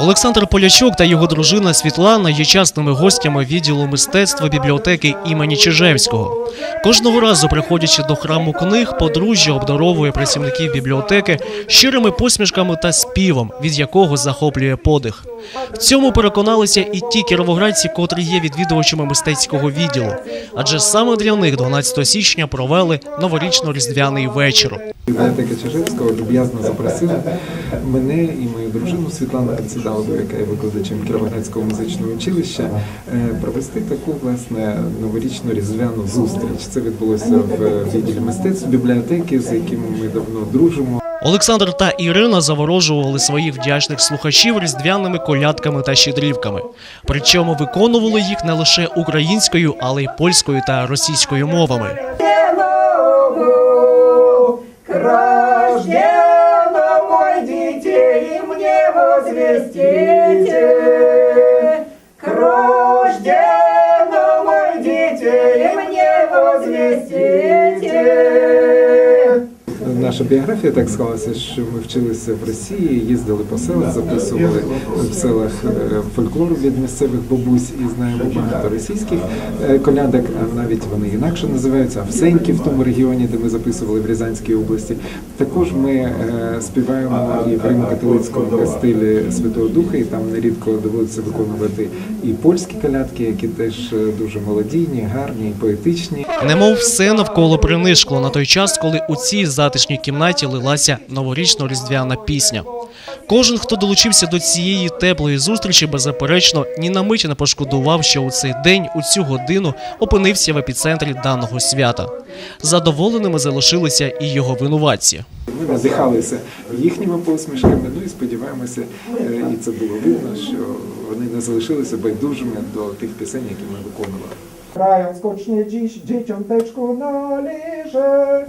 Олександр Полячок та його дружина Світлана є частими гостями відділу мистецтва бібліотеки імені Чижевського. Кожного разу, приходячи до храму книг, подружжя обдаровує працівників бібліотеки щирими посмішками та співом, від якого захоплює подих. В цьому переконалися і ті кіровоградці, котрі є відвідувачами мистецького відділу, адже саме для них 12 січня провели новорічно-різдвяний вечір. Бібліотека Чижевського люб'язно запросила мене і мою дружину Світлану Председалову, яка є викладачем Кіровоградського музичного училища, е, провести таку власне новорічну різдвяну зустріч. Це відбулося в відділі мистецтв бібліотеки, з якими ми давно дружимо. Олександр та Ірина заворожували своїх вдячних слухачів різдвяними колядками та щедрівками. Причому виконували їх не лише українською, але й польською та російською мовами. Нову, Yeah. Наша біографія так склалася, що ми вчилися в Росії, їздили по селах, записували в селах е, фольклор від місцевих бабусь і знаємо багато російських е, колядок, а навіть вони інакше називаються Авсеньки в тому регіоні, де ми записували в Рязанській області. Також ми е, співаємо і в римо-католицькому стилі Святого Духа, і там нерідко доводиться виконувати і польські колядки, які теж дуже молодійні, гарні і поетичні. Немов все навколо принишкло на той час, коли у цій затишній кімнаті лилася новорічно-різдвяна пісня. Кожен, хто долучився до цієї теплої зустрічі, беззаперечно ні на мить не пошкодував, що у цей день, у цю годину, опинився в епіцентрі даного свята. Задоволеними залишилися і його винуватці. Ми надихалися їхніми посмішками. Ну і сподіваємося, е, і це було видно, що вони не залишилися байдужими до тих пісень, які ми виконували. Grają skocznie dziś dzieciąteczku na liże,